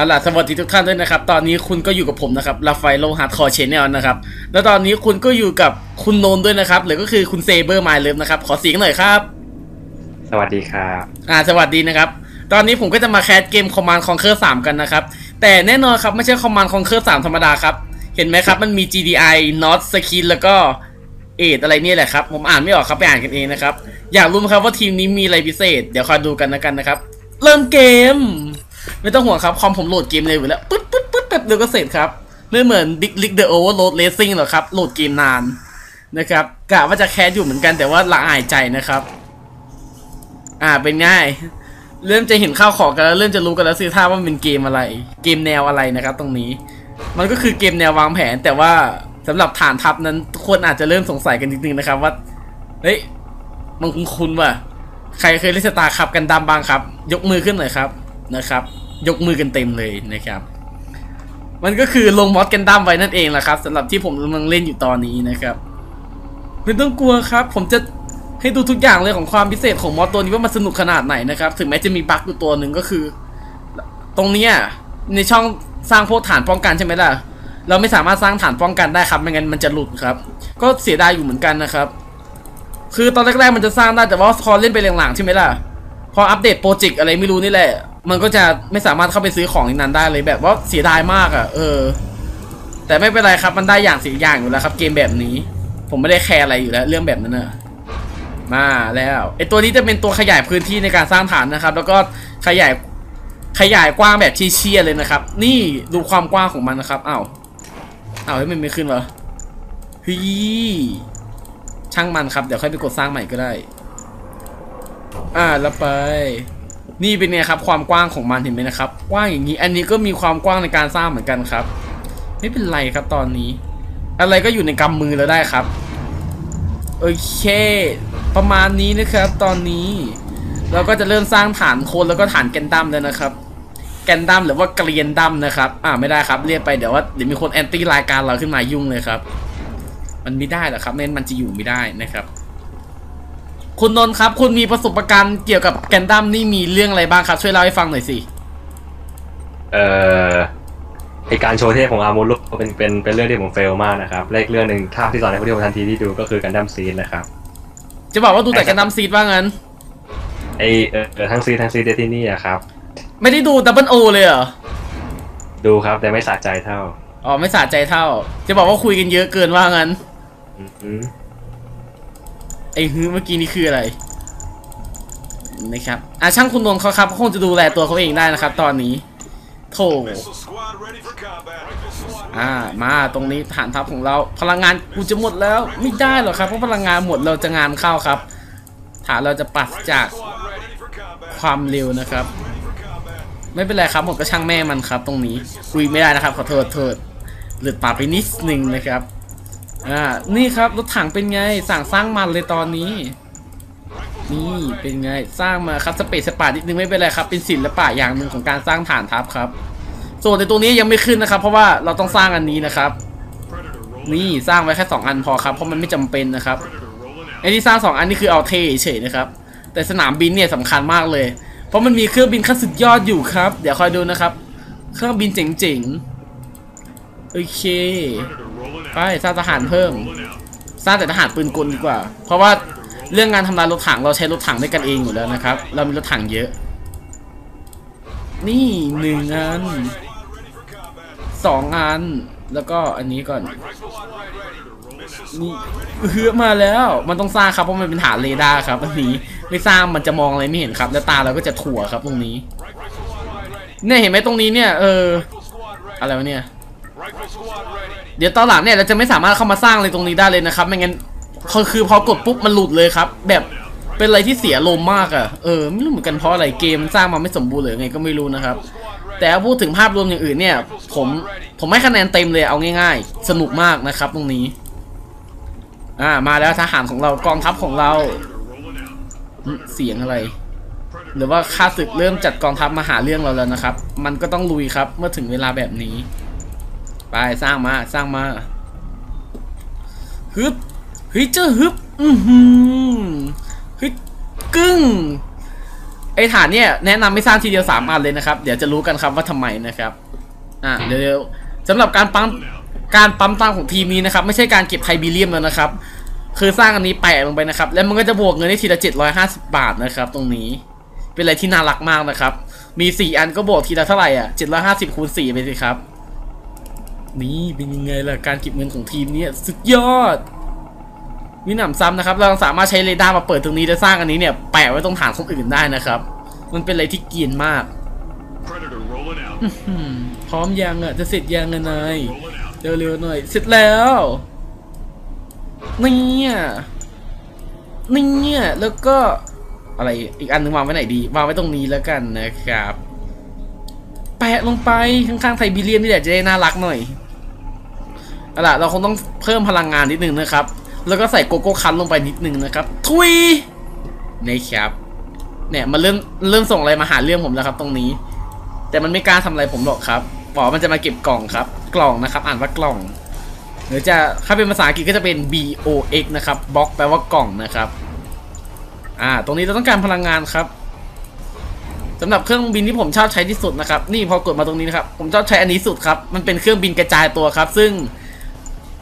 เอาล่ะสวัสดีทุกท่านด้วยนะครับ ตอนนี้คุณก็อยู่กับผมนะครับลาไฟโลฮาร์ดคอร์เชนแนลนะครับ แล้วตอนนี้คุณก็อยู่กับคุณโนนด้วยนะครับหรือก็คือคุณเซเบอร์ไมล์เลิฟนะครับ ขอเสียงหน่อยครับ สวัสดีครับ อ่า สวัสดีนะครับ ตอนนี้ผมก็จะมาแคสเกม Command Conquer 3กันนะครับ แต่แน่นอนครับ ไม่ใช่ Command Conquer 3ธรรมดาครับ เห็นไหมครับ มันมี GDI Not Skin แล้วก็เอทอะไรเนี่ยแหละครับ ผมอ่านไม่ออกครับไปอ่านกันเองนะครับ อยากรู้ไหมครับว่าทีมนี้มีอะไรพิเศษ เดี๋ยวคอยดูกันนะกันนะครับ เริ่มเกม ไม่ต้องห่วงครับ คอมผมโหลดเกมเลยอยู่แล้วปึ๊ดปึ๊ดปึ๊ดแป๊บเดียวก็เสร็จครับ ไม่เหมือน Big League The Overload Racing หรอกครับ โหลดเกมนานนะครับกะว่าจะแคสอยู่เหมือนกันแต่ว่าละอายใจนะครับ อ่าเป็นง่าย เริ่มจะเห็นข้าวของกันแล้วเริ่มจะรู้กันแล้วสิท่าว่ามันเป็นเกมอะไร เกมแนวอะไรนะครับ ตรงนี้ มันก็คือเกมแนววางแผน แต่ว่าสำหรับฐานทัพนั้นทุกคนอาจจะเริ่มสงสัยกันนิดนึงนะครับ ว่าเฮ้ยมันคุ้นๆว่ะใครเคยเล่นสตาร์ครับกันดำบ้างครับ ยกมือขึ้นหน่อยครับ นะครับ ยกมือกันเต็มเลยนะครับ มันก็คือลงมอดกันดั้มไว้นั่นเองแหละครับสำหรับที่ผมกำลังเล่นอยู่ตอนนี้นะครับไม่ต้องกลัวครับ ผมจะให้ดูทุกอย่างเลยของความพิเศษของมอดตัวนี้ว่ามันสนุกขนาดไหนนะครับ ถึงแม้จะมีบั๊กอยู่ตัวหนึ่งก็คือ ตรงเนี้ยในช่องสร้างพวกฐานป้องกันใช่ไหมล่ะ เราไม่สามารถสร้างฐานป้องกันได้ครับไม่งั้นมันจะหลุดครับ ก็เสียดายอยู่เหมือนกันนะครับ คือตอนแรกๆมันจะสร้างได้แต่ว่าพอเล่นไปหลังๆใช่ไหมล่ะ พออัปเดตโปรเจกต์อะไรไม่รู้นี่แหละ มันก็จะไม่สามารถเข้าไปซื้อของในนั้นได้เลยแบบว่าเสียดายมากอะ่ะ เออ แต่ไม่เป็นไรครับมันได้อย่างเสียอย่างอยู่แล้วครับ เกมแบบนี้ ผมไม่ได้แคร์อะไรอยู่แล้ว เรื่องแบบนั้นนะมาแล้วไอตัวนี้จะเป็นตัวขยายพื้นที่ในการสร้างฐานนะครับ แล้วก็ขยายขยายกว้างแบบเชี่ยๆเลยนะครับ นี่ดูความกว้างของมันนะครับอ้าวอ้าวให้ยมันไม่ขึ้นเหรอฮ้ยช่างมันครับ เดี๋ยวค่อยไปกดสร้างใหม่ก็ได้ อ่าแล้วไป นี่เป็นไงครับความกว้างของมันเห็นไหมนะครับกว้างอย่างนี้อันนี้ก็มีความกว้างในการสร้างเหมือนกันครับ ไม่เป็นไรครับตอนนี้ อะไรก็อยู่ในกำมือแล้วได้ครับโอเค ประมาณนี้นะครับ ตอนนี้ เราก็จะเริ่มสร้างฐานโคนแล้วก็ฐานแกนดัมแล้วนะครับแกนดัมหรือว่าเกรียนดัมนะครับอ่าไม่ได้ครับเรียกไปเดี๋ยวว่าเดี๋ยวมีคนแอนตี้รายการเราขึ้นมายุ่งเลยครับ มันไม่ได้หรอกครับไม่งั้นมันจะอยู่ไม่ได้นะครับ คุณนนท์ครับ คุณมีประสบการณ์เกี่ยวกับแกนดัมนี่มีเรื่องอะไรบ้างครับ ช่วยเล่าให้ฟังหน่อยสิ เอ่อไอการโชว์เทพของอาร์มูลุกเป็นเป็นเป็นเรื่องที่ผมเฟลมากนะครับและอีกเรื่องหนึ่งภาพที่สอนให้ผู้ชมทันทีที่ดูก็คือกันดั้มซีนนะครับ จะบอกว่าดูแต่แกนดัมซีดว่างั้นไอเออทั้งซีทั้งซีเดที่นี่อะครับ ไม่ได้ดูดับเบิลโอเลยเหรอ ดูครับแต่ไม่สะใจเท่า อ๋อไม่สะใจเท่า จะบอกว่าคุยกันเยอะเกินว่างั้นอือหือ ไอ้ฮือเมื่อกี้นี่คืออะไรนะครับอะช่างคุณนนท์เขาครับคงจะดูแลตัวเขาเองได้นะครับ ตอนนี้โถอ่ามาตรงนี้ฐานทัพของเราพลังงานกูจะหมดแล้วไม่ได้หรอกครับเพราะพลังงานหมดเราจะงานเข้าครับ ฐานเราจะปราศจากความเร็วนะครับ ไม่เป็นไรครับผมก็ช่างแม่มันครับ ตรงนี้คุยไม่ได้นะครับขอโทษโทษหลุดปากไปนิดนึงนะครับ อ่า นี่ครับรถถังเป็นไง สั่งสร้างมันเลยตอนนี้ นี่เป็นไงสร้างมาครับสเปซสปานิดนึงไม่เป็นไรครับ เป็นศิลปะอย่างหนึ่งของการสร้างฐานทัพครับ ส่วนในตรงนี้ยังไม่ขึ้นนะครับ เพราะว่าเราต้องสร้างอันนี้นะครับ นี่สร้างไว้แค่สองอันพอครับ เพราะมันไม่จำเป็นนะครับไอ้ที่สร้างสองอันนี่คือเอาเทเฉยนะครับ แต่สนามบินเนี่ยสำคัญมากเลย เพราะมันมีเครื่องบินขั้นสุดยอดอยู่ครับ เดี๋ยวคอยดูนะครับ เครื่องบินเจ๋งๆ โอเค ไปสร้างทหารเพิ่ม สร้างแต่ทหารปืนกลดีกว่า เพราะว่าเรื่องงานทำลายรถถังเราใช้รถถังด้วยกันเองอยู่แล้วนะครับ เรามีรถถังเยอะ นี่หนึ่งอันสองอัน แล้วก็อันนี้ก่อน นี่เฮือมาแล้ว มันต้องสร้างครับเพราะมันเป็นฐานเรดาร์ครับอันนี้ไม่สร้างมันจะมองอะไรไม่เห็นครับ แล้วตาเราก็จะถั่วครับตรงนี้ เนี่ยเห็นไหมตรงนี้เนี่ยเอออะไรวะเนี่ย เดี๋ยวตอนหลังเนี่ยเราจะไม่สามารถเข้ามาสร้างอะไรตรงนี้ได้เลยนะครับ ไม่งั้นคือคือพอกดปุ๊บมันหลุดเลยครับ แบบเป็นอะไรที่เสียลมมากอะ่ะเออไม่รู้เหมือนกันเพราะอะไรเกมมันสร้างมาไม่สมบูรณ์หรือไงก็ไม่รู้นะครับ แต่พูดถึงภาพรวมอย่างอื่นเนี่ย ผมผมให้คะแนนเต็มเลยเอาง่าย ๆ สนุกมากนะครับตรงนี้ อ่ามาแล้วทหารของเรากองทัพของเราเสียงอะไร หรือว่าข้าศึกเริ่มจัดกองทัพมาหาเรื่องเราแล้วนะครับ มันก็ต้องลุยครับเมื่อถึงเวลาแบบนี้ ไปสร้างมาสร้างมาฮึบฮ้ยเจ้าฮึบอือหือฮ้ยกึ้งไอฐานเนี่ยแนะนำไม่สร้างทีเดียวสามอันเลยนะครับ เดี๋ยวจะรู้กันครับว่าทำไมนะครับอะเดี๋ยวๆสำหรับการปั๊มการปั๊มตังของทีมนี้นะครับ ไม่ใช่การเก็บไทบีเรียมแล้วนะครับ คือสร้างอันนี้แปะลงไปนะครับ แล้วมันก็จะบวกเงินได้ทีละ 750 บาทนะครับ ตรงนี้เป็นอะไรที่น่ารักมากนะครับ มี 4 อันก็บวกทีละเท่าไหร่อะ750คูณ4ไปสิครับ นี่เป็นยังไงล่ะการเก็บเงินของทีมเนี้สุดยอดมีหนำซ้ำนะครับ เราสามารถใช้เรดาร์มาเปิดตรงนี้และสร้างอันนี้เนี่ยแปะไว้ตรงฐานคนอื่นได้นะครับ มันเป็นอะไรที่เกรียนมาก Predator rolling out. อืมพร้อมยังอะจะเสร็จยังอะนาย Rolling out. เร็วๆหน่อย เสร็จแล้วเนี่ยเนี่ยแล้วก็อะไรอีกอันหนึงวางไว้ไหนดีวางไว้ตรงนี้แล้วกันนะครับ แปะลงไปข้างๆไทบีเรียมนี่แหละจะได้น่ารักหน่อย เอาล่ะเราคงต้องเพิ่มพลังงานนิดนึงนะครับ แล้วก็ใส่โกโก้คันลงไปนิดนึงนะครับ ทุยนะครับเนี่ยมันเริ่มเริ่มส่งอะไรมาหาเรื่องผมแล้วครับ ตรงนี้ แต่มันไม่กล้าทำอะไรผมหรอกครับบอกมันจะมาเก็บกล่องครับ กล่องนะครับ อ่านว่ากล่อง หรือจะถ้าเป็นภาษาอังกฤษก็จะเป็น B O X นะครับบล็อกแปลว่ากล่องนะครับ อ่า ตรงนี้เราต้องการพลังงานครับสำหรับเครื่องบินที่ผมชอบใช้ที่สุดนะครับ นี่พอกดมาตรงนี้นะครับ ผมชอบใช้อันนี้สุดครับ มันเป็นเครื่องบินกระจายตัวครับ ซึ่ง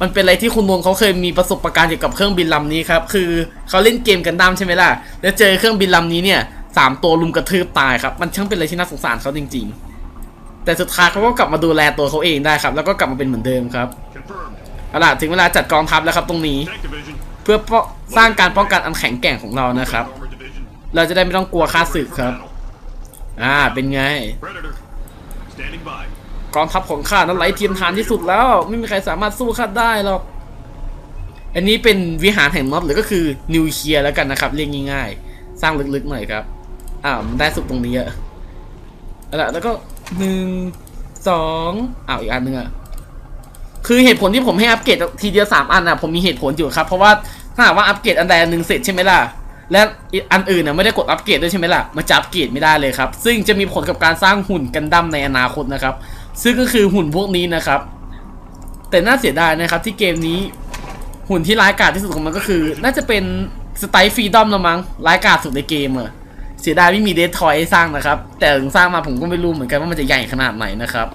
มันเป็นอะไรที่คุณนวลเขาเคยมีประสบการณ์เกี่ยวกับเครื่องบินลำนี้ครับ คือเขาเล่นเกมกันดั้มใช่ไหมล่ะ แล้วเจอเครื่องบินลำนี้เนี่ยสามตัวลุมกระทืบตายครับ มันช่างเป็นอะไรที่น่าสงสารเขาจริง ๆ แต่สุดท้ายเขาก็กลับมาดูแลตัวเขาเองได้ครับ แล้วก็กลับมาเป็นเหมือนเดิมครับเอาล่ะถึงเวลาจัดกองทัพแล้วครับตรงนี้ เพื่อสร้างการป้องกันอันแข็งแกร่งของเรานะครับ เราจะได้ไม่ต้องกลัวค่าศึกครับ อ่าเป็นไง กองทัพของข้านั้นไหลเทียมทานที่สุดแล้ว ไม่มีใครสามารถสู้ข้าได้หรอก อันนี้เป็นวิหารแห่งน็อตหรือก็คือนิวเคลียร์แล้วกันนะครับ เรียกง่ายๆ สร้างลึกๆหน่อยครับอ้ามันได้สุดตรงนี้อะอะแล้วก็หนึ่งสองอ้าวอีกอันหนึ่งอะคือเหตุผลที่ผมให้อัปเกรดทีเดียวสามอันอะผมมีเหตุผลอยู่ครับ เพราะว่าถ้าหากว่าอัปเกรดอันใดอันหนึ่งเสร็จใช่ไหมล่ะและอันอื่นน่ะไม่ได้กดอัปเกรดด้วยใช่ไหมล่ะมันจะอัปเกรดไม่ได้เลยครับ ซึ่งจะมีผลกับการสร้างหุ่นกันดั้มในอนาคตนะครับ ซึ่งก็คือหุ่นพวกนี้นะครับ แต่น่าเสียดายนะครับที่เกมนี้หุ่นที่ร้ายกาจที่สุดของมันก็คือ น่าจะเป็นสไตล์ฟรีดอมละมั้งร้ายกาจสุดในเกมอะเสียดายไม่มีเดททอยให้สร้างนะครับ แต่ถึงสร้างมาผมก็ไม่รู้เหมือนกันว่ามันจะใหญ่ขนาดไหนนะครับ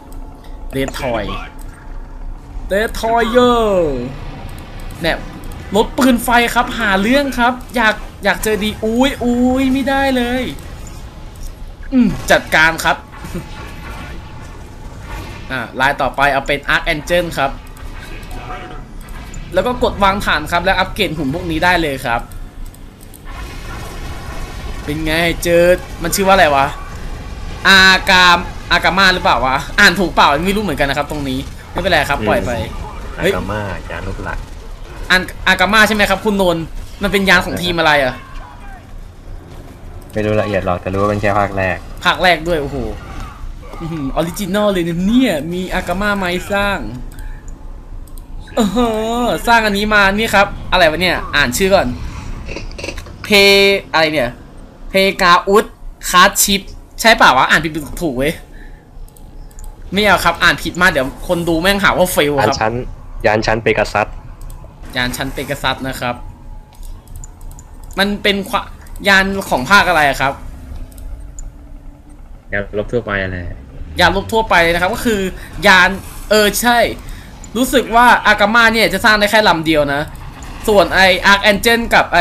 เดททอยเดททอยเยอร์เนี่ยรถปืนไฟครับหาเรื่องครับ อยากอยากเจอดีอุ้ยอุ้ยไม่ได้เลย อืมจัดการครับ อ่าลายต่อไปเอาเป็น Arc Angel ครับ Predator. แล้วก็กดวางฐานครับ แล้วอัปเกรดหุ่นพวกนี้ได้เลยครับ เป็นไงเจอ มันชื่อว่าอะไรวะ อากามอากามาหรือเปล่าวะ อ่านถูกเปล่าไม่รู้เหมือนกันนะครับ ตรงนี้ ไม่เป็นไรครับ ปล่อยไป อาเฮ้ยกาม่ายานลูกหลักอันอากามาใช่ไหมครับ คุณนนท์มันเป็นยานของทีมอะไรอะไม่รู้ละเอียดหรอกแต่รู้ว่าเป็นแค่ภาคแรก ภาคแรกด้วยโอ้โห ออริจินอลเลยนะเนี่ย มีอากามาไม้สร้างเออสร้างอันนี้มานี่ครับ อะไรวะเนี่ย อ่านชื่อก่อน เพอะไรเนี่ย เพกาอุดคาร์ชิป ใช่เปล่าวะ อ่านผิดถูกเว้ยไม่เอาครับ อ่านผิดมากเดี๋ยวคนดูแม่งหาว่าเฟลยานครับชั้น ยานชั้นเปกัสซัสยานชั้นเปกัสซัสนะครับ มันเป็นควะยานของภาคอะไรอะครับยานรบทั่วไปอะไร ยานลบทั่วไปเลยนะครับ ก็คือยานเออใช่ รู้สึกว่าอากามาเนี่ยจะสร้างได้แค่ลำเดียวนะ ส่วนไออาร์คแอนเจนกับไอ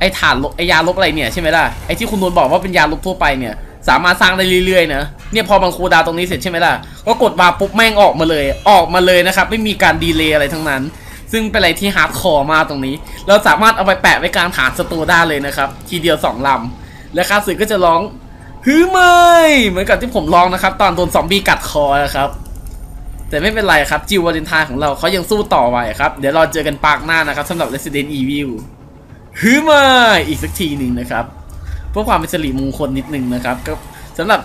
ไอฐานลบไอยานลบอะไรเนี่ยใช่ไหมล่ะไอที่คุณนวลบอกว่าเป็นยานลบทั่วไปเนี่ย สามารถสร้างได้เรื่อยๆนะเนี่ยพอมันคูดาวตรงนี้เสร็จใช่ไหมล่ะก็กดมาปุ๊บแม่งออกมาเลย ออกมาเลยนะครับไม่มีการดีเลย์อะไรทั้งนั้น ซึ่งเป็นอะไรที่ฮาร์ดคอร์มากตรงนี้ เราสามารถเอาไปแปะไว้กลางฐานศัตรูได้เลยนะครับ ทีเดียวสองลำและคาสึก็จะร้อง ฮือไม่เหมือนกับที่ผมลองนะครับ ตอนโดนซอมบี้กัดคอนะครับ แต่ไม่เป็นไรครับ จิววาเลนไทน์ของเราเขายังสู้ต่อไหวครับ เดี๋ยวเราเจอกันปากหน้านะครับสำหรับ Resident Evil ฮือไม่อีกสักทีหนึ่งนะครับเพื่อความเป็นสิริมงคลนิดนึงนะครับก็สำหรับ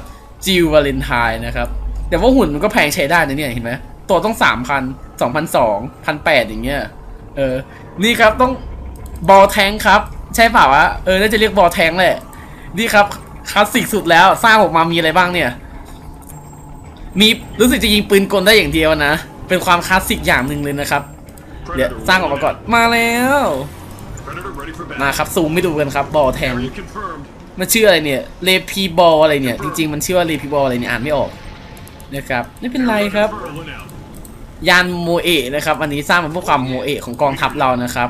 จิววาเลนไทน์นะครับแต่ว่าหุ่นมันก็แพงใช้ได้นะเนี่ยเห็นไหมตัวต้องสามพันสองพันสองพันแปดอย่างเงี้ยเออนี่ครับต้องบอลแทงครับ ใช่เปล่าวะเออน่าจะเรียกบอลแทงแหละนี่ครับ คลาสสิกสุดแล้วสร้างออกมามีอะไรบ้างเนี่ย มีรู้สึกจะยิงปืนกลได้อย่างเดียวนะ เป็นความคลาสสิกอย่างหนึ่งเลยนะครับ เดี๋ยวสร้างออกมาก่อนมาแล้วมาครับซูมไม่ดูกันครับบอลแทงมันชื่ออะไรเนี่ยเลพีบอลอะไรเนี่ย จริงๆ มันชื่อว่าเลพีบอลอะไรเนี่ยอ่านไม่ออกนะครับไม่เป็นไรครับยานโมเอะนะครับ อันนี้สร้างมาเพื่อความโมเอะของกองทัพเรานะครับ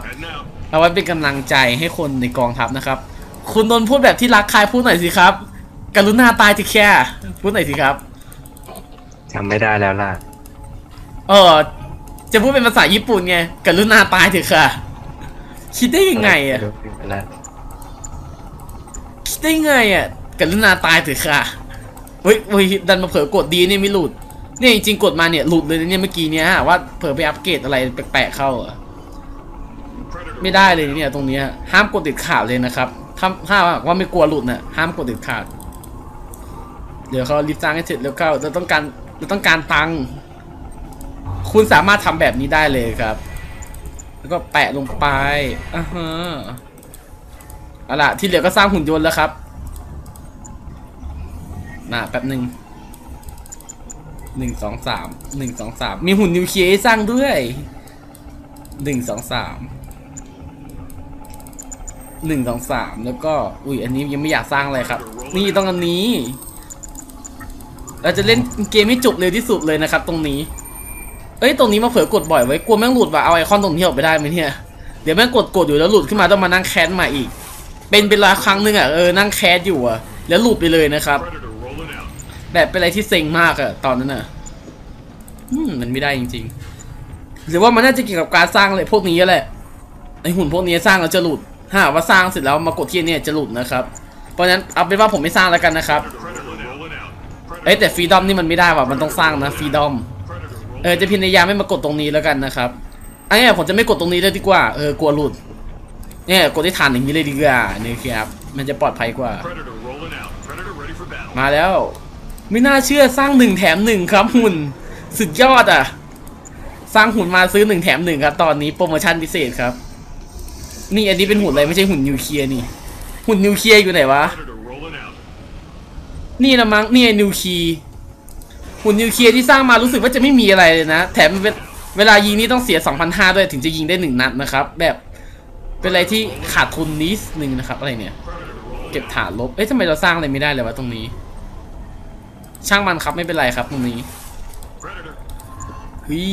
เอาไว้เป็นกำลังใจให้คนในกองทัพนะครับ คุณนนท์พูดแบบที่รักใครพูดหน่อยสิครับ กรุณาตายทีแค่พูดหน่อยสิครับจำไม่ได้แล้วล่ะ เออจะพูดเป็นภาษาญี่ปุ่นไงกรุณาตายเถอะค่ะ คิดได้ยังไงอะไปแล้วคิดได้ไงอะกรุณาตายเถอะค่ะเฮ้ยเฮ้ยดันมาเผลอกดดีเนี่ยไม่หลุดเนี่ยจริงๆกดมาเนี่ยหลุดเลยนะเนี่ยเมื่อกี้เนี่ยว่าเผลอไปอัปเกรดอะไรแปลกๆเข้าอะ Predator. ไม่ได้เลยเนี่ยตรงเนี้ยห้ามกดเด็ดขาดเลยนะครับ ถ้าถ้าว่าไม่กลัวหลุดน่ะห้ามกดเด็ดขาด เดี๋ยวเขารีบสร้างให้เสร็จแล้วเข้าเราต้องการเราต้องการตังคุณสามารถทำแบบนี้ได้เลยครับ แล้วก็แปะลงไปอ่าฮะเอาล่ะที่เหลือก็สร้างหุ่นยนต์แล้วครับน่ะแป๊บหนึ่งหนึ่งสองสามหนึ่งสองสามมีหุ่นนิวเคลียร์สร้างด้วยหนึ่งสองสาม หนึ่งสองสามแล้วก็ อุ้ยอันนี้ยังไม่อยากสร้างอะไรครับ นี่ต้องอันนี้ เราจะเล่นเกมให้จบเร็วที่สุดเลยนะครับ ตรงนี้ เอ้ยตรงนี้มาเผลอกดบ่อยไว้กลัวแม่งหลุดว่ะเอาไอคอนตรงนี้ออกไปได้ไหมเนี่ยเดี๋ยวแม่งกดกดอยู่แล้วหลุดขึ้นมาต้องมานั่งแคสใหม่อีก เป็นเป็นละครั้งหนึ่งอะเออนั่งแคสอยู่อะแล้วหลุดไปเลยนะครับ แบบเป็นอะไรที่เซ็งมากอะตอนนั้นอะอืมมันไม่ได้จริง ๆ หรือว่ามันน่าจะเกี่ยวกับการสร้างอะไรพวกนี้แหละไอหุ่นพวกนี้สร้างแล้วจะหลุด ถ้าหากว่าสร้างเสร็จแล้วมากดที่เนี่ยจะหลุดนะครับ เพราะฉะนั้นเอาเป็นว่าผมไม่สร้างแล้วกันนะครับเอ้แต่ฟรีดอมนี่มันไม่ได้ว่ะมันต้องสร้างนะฟรีดอมเออจะพยายามไม่มากดตรงนี้แล้วกันนะครับอันนี้ผมจะไม่กดตรงนี้เลยดีกว่าเออกลัวหลุดเนี่ยกดที่ฐานอย่างนี้เลยดีกว่าเนี่ยครับมันจะปลอดภัยกว่า มาแล้ว ไม่น่าเชื่อสร้างหนึ่งแถมหนึ่งครับหุ่นสุดยอดอะ สร้างหุ่นมาซื้อหนึ่งแถมหนึ่งครับ ตอนนี้โปรโมชั่นพิเศษครับ นี่อันนี้เป็นหุ่นอะไรไม่ใช่หุ่นนิวเคลียร์นี่ หุ่นนิวเคลียร์อยู่ไหนวะ Predator rolling out. นี่ละมั้งนี่ไอ้นิวเคลียร์หุ่นนิวเคลียร์ที่สร้างมารู้สึกว่าจะไม่มีอะไรเลยนะ แถมเวลเวลายิงนี่ต้องเสีย 2,500 ด้วยถึงจะยิงได้หนึ่งนัดนะครับ แบบเป็นอะไรที่ขาดทุนนิดนึงนะครับ อะไรเนี่ย เก็บฐานลบ เอ๊ะทำไมเราสร้างอะไรไม่ได้เลยวะตรงนี้ ช่างมันครับไม่เป็นไรครับตรงนี้ Predator. เฮ้ย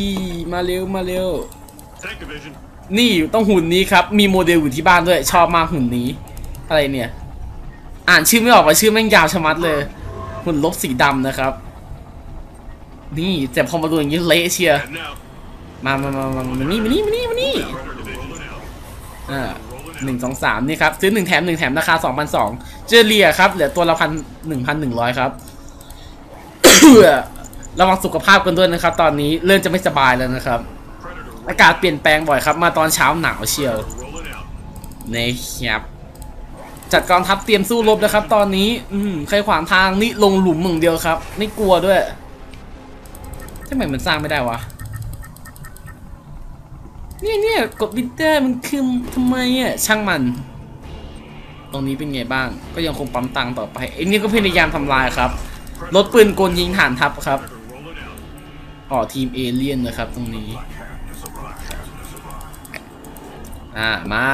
มาเร็วมาเร็ว Tank division. นี่ต้องหุ่นนี้ครับ มีโมเดลอยู่ที่บ้านด้วย ชอบมากหุ่นนี้ อะไรเนี่ย อ่านชื่อไม่ออกว่าชื่อแม่งยาวชะมัดเลย หุ่นลบสีดำนะครับ นี่แต่พอมาดูอย่างนี้เละเชียมามามามามานี่มานี่มานี่มานี่อ่าหนึ่งสองสามนี่ครับ ซื้อหนึ่งแถมหนึ่งแถมราคาสองพันสองเจอเรียครับ เหลือตัวละพันหนึ่งพันหนึ่งร้อยครับระวังสุขภาพกันด้วยนะครับ ตอนนี้เริ่มจะไม่สบายแล้วนะครับ อากาศเปลี่ยนแปลงบ่อยครับ มาตอนเช้าหนาวเชียวในะครับจัดกองทัพเตรียมสู้รบนะครับ ตอนนี้ อืมใครขวางทางนี่ลงหลุมมึงเดียวครับ ไม่กลัวด้วยทำไมมันสร้างไม่ได้วะเนี่ยเนี่ยกดบินเตอร์มันคือทำไมอะช่างมัน ตรงนี้เป็นไงบ้าง ก็ยังคงปั๊มตังค์ต่อไปไอ้นี่ก็พยายามทำลายครับรถปืนกลยิงฐานทัพครับอ๋อทีมเอเลี่ยนนะครับ ตรงนี้ อ่ามา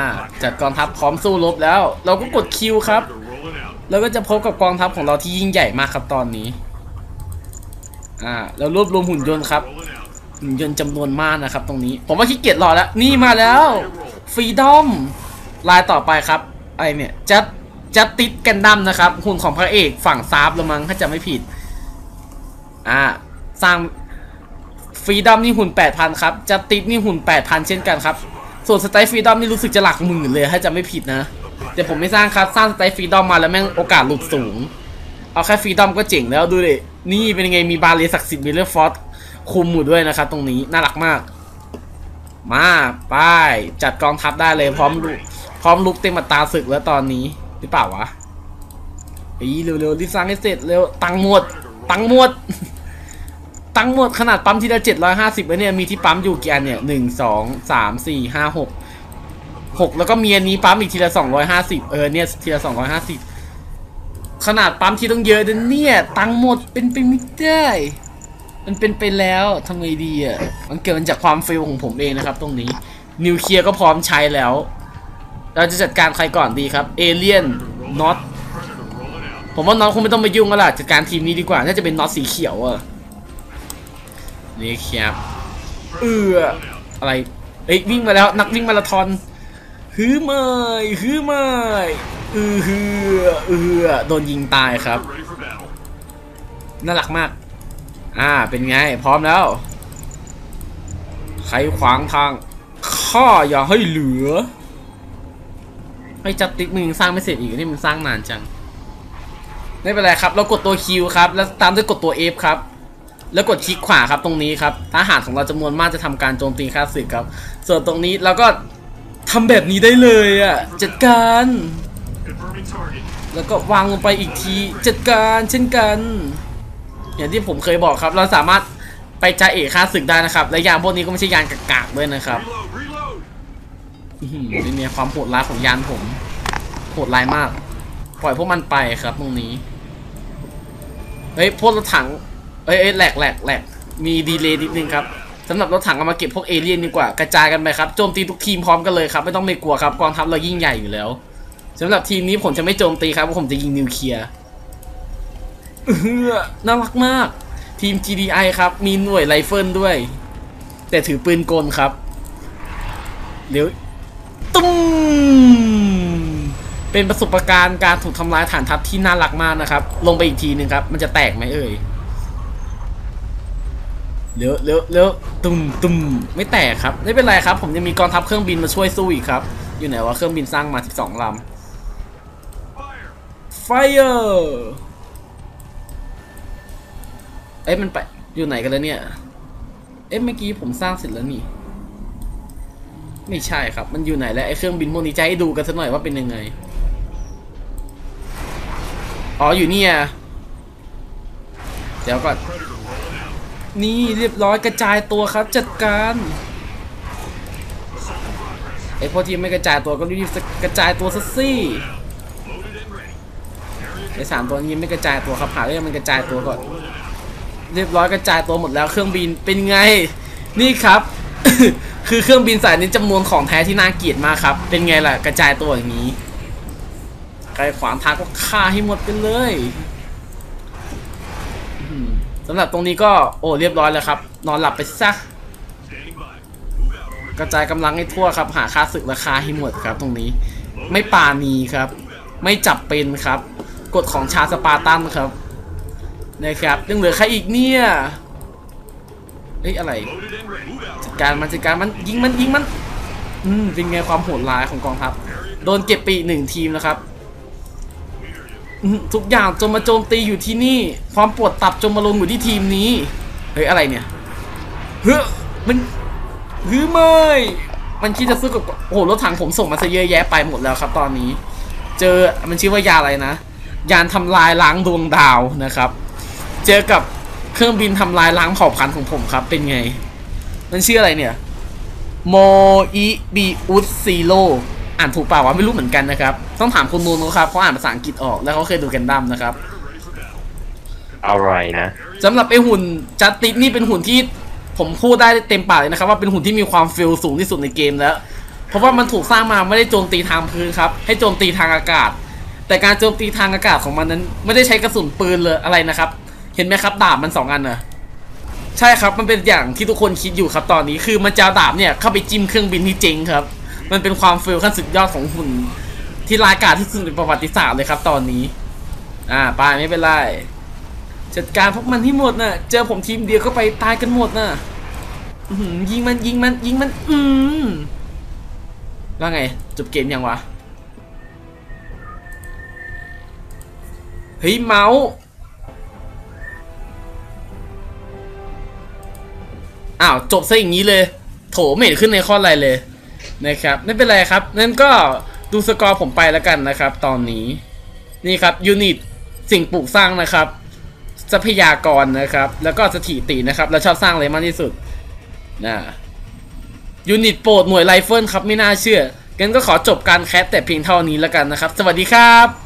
จัดกองทัพพร้อมสู้รบแล้ว เราก็กดคิวครับ แล้วก็จะพบกับกองทัพของเราที่ยิ่งใหญ่มากครับตอนนี้อ่าแล้วรวบรวมหุ่นยนต์ครับหุ่นยนต์จำนวนมากนะครับ ตรงนี้ ผมว่าขี้เกียจรอแล้ว นี่มาแล้วฟรีดอมลายต่อไปครับไรเนี่ยจัดจัดติดกันดั้มนะครับ หุ่นของพระเอกฝั่งซาร์ฟละมั้งถ้าจะไม่ผิดอ่าสร้างฟรีดอมนี่หุ่น 8,000 ครับจัดติดนี่หุ่น 8,000 เช่นกันครับ ส่วนสไตล์ฟรีดอมนี่รู้สึกจะหลักหมื่นเลยถ้าจะไม่ผิดนะ แต่ผมไม่สร้างครับสร้างสไตล์ฟรีดอมมาแล้วแม่งโอกาสหลุดสูง เอาแค่ฟรีดอมก็เจ๋งแล้วดูดินี่เป็นยังไงมีบาเลศักดิ์สิทธิ์มีเรื่องฟอสคุมอยู่ด้วยนะครับตรงนี้น่ารักมาก มาไป้ายจัดกองทัพได้เลยพร้อมลุกพร้อมลุกเต็มตาศึกแล้วตอนนี้หรือเปล่าวะเฮ้ยเร็วๆรีบสร้างให้เสร็จเร็วตังหมด ตังหมด ตั้งหมดขนาดปั๊มทีละเจ็ดร้อยห้าสิบเนี่ยมีที่ปั๊มอยู่กี่อันเนี่ยหนึ่งสองสามสี่ห้าหกหกแล้วก็มีอันนี้ปั๊มอีกทีละสองร้อยห้าสิบเออเนี่ยทีละสองร้อยห้าสิบขนาดปั๊มที่ต้องเยอะนเนี่ยตังหมดเป็นไปไม่ได้มันเป็นไปแล้วทำไงดีอะมันเกิดจากความเฟลของผมเองนะครับ ตรงนี้นิวเคลียร์ก็พร้อมใช้แล้ว เราจะจัดการใครก่อนดีครับเอเลียนน็อตผมว่าน็อตคงไม่ต้องมายุ่งแล้วล่ะจัดการทีมนี้ดีกว่าน่าจะเป็นน็อตสีเขียวอะ นี่ครับเอออะไรเอ้ยวิ่งมาแล้วนักวิ่งมาราธอนฮือไม่ฮือไม่เออฮือเออโดนยิงตายครับน่ารักมาก อ่าเป็นไงพร้อมแล้ว ใครขวางทางข้าอย่าให้เหลือไอ้จัดติ๊กมึงสร้างไม่เสร็จอีกนี่มึงสร้างนานจังไม่เป็นไรครับ เรากดตัวคิวครับ แล้วตามด้วยกดตัว F ครับ แล้วกดคลิกขวาครับตรงนี้ครับทหารของเราจำนวนมากจะทำการโจมตีค่าศึกครับ ส่วนตรงนี้เราก็ทำแบบนี้ได้เลยอะจัดการ แล้วก็วางลงไปอีกทีจัดการเช่นกัน อย่างที่ผมเคยบอกครับเราสามารถไปจ่าเอกค่าศึกได้นะครับ และยานพวกนี้ก็ไม่ใช่ยานกากๆด้วยนะครับนี่เนี่ยความโหดร้ายของยานผมโหดร้ายมาก ปล่อยพวกมันไปครับตรงนี้เฮ้ยพวกรถถัง เอ้ยเอ้แหลกแหลกแหลกมีดีเลย์นิดนึงครับสำหรับรถถังเอามาเก็บพวกเอเลี่ยนดีกว่ากระจายกันไปครับโจมตีทุกทีมพร้อมกันเลยครับไม่ต้องไม่กลัวครับกองทัพเรายิ่งใหญ่อยู่แล้วสำหรับทีมนี้ผมจะไม่โจมตีครับเพราะผมจะยิงนิวเคลียร์เออน่ารักมาก ทีม GDI ครับ มีหน่วยไรเฟิลด้วย แต่ถือปืนกลครับเดี๋ยวตุ้มเป็นประสบการณ์การถูกทำลายฐานทัพที่น่ารักมากนะครับ ลงไปอีกทีหนึ่งครับ มันจะแตกไหมเอ่ย เร็วเร็วเร็วตุ้มตุ้มไม่แตกครับไม่เป็นไรครับ ผมยังมีกองทัพเครื่องบินมาช่วยสู้อีกครับ อยู่ไหนวะเครื่องบินสร้างมา 12ลำไฟเออร์เอ้ยมันไปอยู่ไหนกันแล้วเนี่ย เอ๊ะเมื่อกี้ผมสร้างเสร็จแล้วนี่ ไม่ใช่ครับ มันอยู่ไหนแล้วไอ้เครื่องบินพวกนี้จะให้ดูกันสักหน่อยว่าเป็นยังไง อ๋ออยู่เนี่ย เดี๋ยวก่อน นี่เรียบร้อยกระจายตัวครับจัดการไอ้พวกที่ไม่กระจายตัวก็รีบกระจายตัวซะสิไอ้สามตัวนี้ไม่กระจายตัวครับหาเรื่องมันกระจายตัวก่อนเรียบร้อยกระจายตัวหมดแล้วเครื่องบินเป็นไง นี่ครับ คือเครื่องบินสายนี้จำนวนของแท้ที่น่าเกลียดมากครับ เป็นไงล่ะกระจายตัวอย่างนี้ใครขวางทางก็ฆ่าให้หมดไปเลยำหรับตรงนี้ก็โอ้เรียบร้อยแล้วครับ นอนหลับไปซะกระจายกำลังให้ทั่วครับ หาค่าศึกราคาให้หมดครับ ตรงนี้ ไม่ปาณีครับ ไม่จับเป็นครับ กฎของชาสปาร์ตันครับนะครับยังเหลือใครอีกเนี่ยเอ้ยอะไรจัดการมันจัดการมันยิงมันยิงมัน อืมเป็นไงความโหดร้ายของกองทัพโดนเก็บปีหนึ่งทีมนะครับ ทุกอย่างจนมาโจมตีอยู่ที่นี่ ความปวดตับจนมาลงอยู่ที่ทีมนี้ เฮ้ยอะไรเนี่ยเฮ้ยมันเฮ้ยไม่มันคิดจะสู้อกับโอ้โหรถถังผมส่งมาซะเยอะแยะไปหมดแล้วครับ ตอนนี้ เจอมันชื่อว่ายาอะไรนะ ยานทำลายล้างดวงดาวนะครับ เจอกับเครื่องบินทำลายล้างเผ่าพันธุ์ของผมครับเป็นไง มันชื่ออะไรเนี่ยโมอิบิอุสซีโร อ่านถูกเปล่าวะไม่รู้เหมือนกันนะครับ ต้องถามคุณนูนเขาครับเขาอ่านภาษาอังกฤษออกแล้วเขาเคยดูกันดั้มนะครับอะไรนะสำหรับไอหุ่นจัสติสนี่เป็นหุ่นที่ผมพูดได้เต็มปากเลยนะครับ ว่าเป็นหุ่นที่มีความฟิลสูงที่สุดในเกมแล้ว เพราะว่ามันถูกสร้างมาไม่ได้โจมตีทางพื้นครับ ให้โจมตีทางอากาศ แต่การโจมตีทางอากาศของมันนั้นไม่ได้ใช้กระสุนปืนเลยอะไรนะครับ เห็นไหมครับดาบมันสองอันนะใช่ครับมันเป็นอย่างที่ทุกคนคิดอยู่ครับตอนนี้คือมันจะเอาดาบเนี่ยเข้าไปจิ้มเครื่องบินที่เจ๋งครับ มันเป็นความฟิลขั้นสุดยอดของหุ่น ที่รายกาที่สุดในประวัติศาสตร์เลยครับ ตอนนี้ อ่าไปไม่เป็นไรจัดการพวกมันที่หมดน่ะ เจอผมทีมเดียวก็ไปตายกันหมดน่ะยิงมันยิงมันยิงมัน อืมว่าไง จบเกมยังวะ เฮ้ย เมาส์อ้าว จบซะอย่างนี้เลย โถไม่เห็นขึ้นในข้ออะไรเลย นะครับไม่เป็นไรครับนั่นก็ดูสกอร์ผมไปแล้วกันนะครับ ตอนนี้นี่ครับยูนิตสิ่งปลูกสร้างนะครับ ทรัพยากรนะครับ แล้วก็สถิตินะครับเราชอบสร้างอะไรมากที่สุดนะยูนิตโปรดหน่วยไรเฟิลครับไม่น่าเชื่องั้นก็ขอจบการแคสแต่เพียงเท่านี้แล้วกันนะครับ สวัสดีครับ